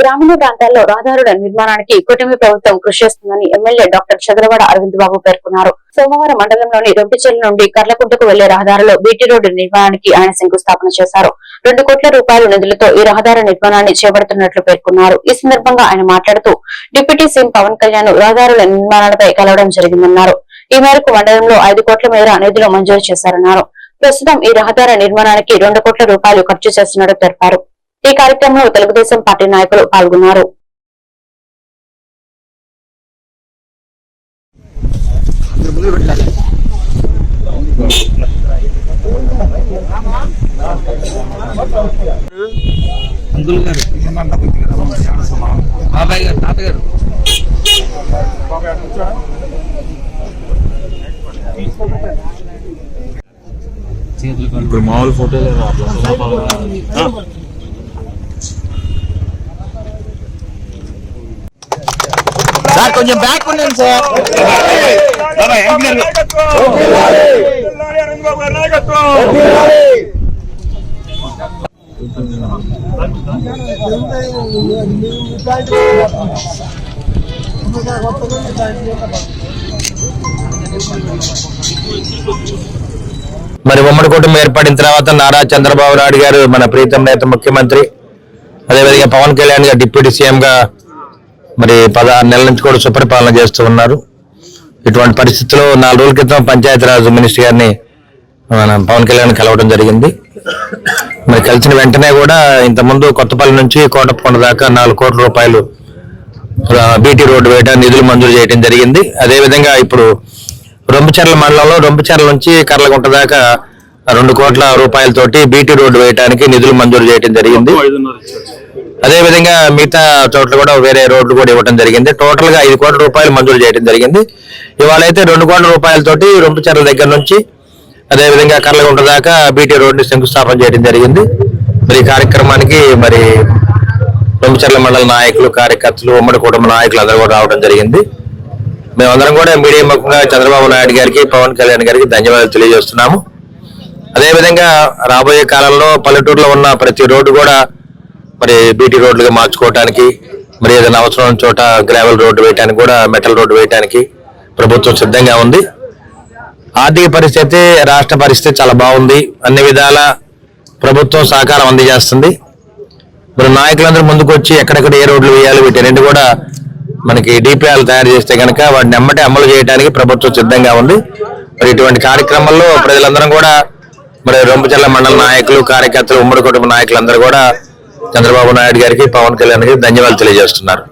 గ్రామీణ ప్రాంతాల్లో రహదారుల నిర్మాణానికి కూటమి ప్రభుత్వం కృషి చేస్తుందని ఎమ్మెల్యే డాక్టర్ చంద్రవాడ అరవింద్ బాబు పేర్కొన్నారు. సోమవారం మండలంలోని రొంపిచెర్ల నుండి కర్లకుంటకు వెళ్ళే రహదారిలో బీటీ రోడ్డు నిర్మాణానికి ఆయన శంకుస్థాపన చేశారు. రెండు కోట్ల రూపాయల నిధులతో ఈ రహదారి నిర్మాణాన్ని చేపడుతున్నట్లు పేర్కొన్నారు. ఈ సందర్భంగా ఆయన మాట్లాడుతూ డిప్యూటీ సీఎం పవన్ కళ్యాణ్ రహదారుల నిర్మాణాలపై కలవడం జరిగిందన్నారు. ఈ మేరకు మండలంలో ఐదు కోట్ల మేర నిధులు మంజూరు చేశారన్నారు. ప్రస్తుతం ఈ రహదారి నిర్మాణానికి రెండు కోట్ల రూపాయలు ఖర్చు చేస్తున్నట్టు తెలిపారు. ఈ కార్యక్రమంలో తెలుగుదేశం పార్టీ నాయకులు పాల్గొన్నారు. అంకుల్ గారు బాబాయ్ గారు తాతగారు చేతులు కళ్ళు ఇప్పుడు మామూలు ఫోటోలు సార్ కొంచెం బ్యాక్ ఉండండి సార్. మరి ఉమ్మడి కుటుంబం ఏర్పడిన తర్వాత నారా చంద్రబాబు నాయుడు గారు మన ప్రీతం నేత ముఖ్యమంత్రి అదేవిధంగా పవన్ కళ్యాణ్ గారు డిప్యూటీ సీఎం గా మరి పదహారు నెలల నుంచి కూడా సుపరిపాలన చేస్తూ ఉన్నారు. ఇటువంటి పరిస్థితుల్లో నాలుగు రోజుల క్రితం పంచాయతీరాజ్ మినిస్టర్ గారిని మన పవన్ కళ్యాణ్ కలవడం జరిగింది. మరి కలిసిన వెంటనే కూడా ఇంతకుముందు కొత్తపల్లి నుంచి కోటప్పకొండ దాకా నాలుగు కోట్ల రూపాయలు బీటీ రోడ్డు వేయడం నిధులు మంజూరు చేయడం జరిగింది. అదేవిధంగా ఇప్పుడు రొంపిచెర్ల మండలంలో రొంపిచెర్ల నుంచి కర్లగుంట దాకా రెండు కోట్ల రూపాయలతోటి బీటీ రోడ్డు వేయడానికి నిధులు మంజూరు చేయడం జరిగింది. అదే విధంగా మిగతా చోట్ల కూడా వేరే రోడ్లు కూడా ఇవ్వడం జరిగింది. టోటల్గా ఐదు కోట్ల రూపాయలు మంజూరు చేయడం జరిగింది. ఇవాళ అయితే రెండు కోట్ల రూపాయలతోటి రొంపిచెర్ల దగ్గర నుంచి అదేవిధంగా కర్లగుంట దాకా బీటీ రోడ్ని శంకుస్థాపన చేయడం జరిగింది. మరి కార్యక్రమానికి మరి రొంపిచెర్ల మండల నాయకులు కార్యకర్తలు ఉమ్మడి కుటుంబ నాయకులు అందరూ కూడా రావడం జరిగింది. మేమందరం కూడా మీడియా ముఖంగా చంద్రబాబు నాయుడు గారికి పవన్ కళ్యాణ్ గారికి ధన్యవాదాలు తెలియజేస్తున్నాము. అదేవిధంగా రాబోయే కాలంలో పల్లెటూరులో ఉన్న ప్రతి రోడ్డు కూడా మరి బీటీ రోడ్లుగా మార్చుకోవటానికి మరి ఏదైనా అవసరం చోట గ్రావెల్ రోడ్డు వేయడానికి కూడా మెటల్ రోడ్డు వేయడానికి ప్రభుత్వం సిద్ధంగా ఉంది. ఆర్థిక పరిస్థితి రాష్ట్ర పరిస్థితి చాలా బాగుంది. అన్ని విధాల ప్రభుత్వం సహకారం అందజేస్తుంది మరి నాయకులందరూ ముందుకు వచ్చి ఎక్కడెక్కడ ఏ రోడ్లు వేయాలి వీటన్నింటి కూడా మనకి డిపిఆర్లు తయారు చేస్తే కనుక వాటిని ఎమ్మటే అమలు చేయడానికి ప్రభుత్వం సిద్ధంగా ఉంది. మరి ఇటువంటి కార్యక్రమాల్లో ప్రజలందరం కూడా మరి రొంపచెల్ల మండల నాయకులు కార్యకర్తలు ఉమ్మడి కుటుంబ నాయకులందరూ కూడా చంద్రబాబు నాయుడు గారికి పవన్ కళ్యాణ్ గారికి ధన్యవాదాలు తెలియజేస్తున్నారు.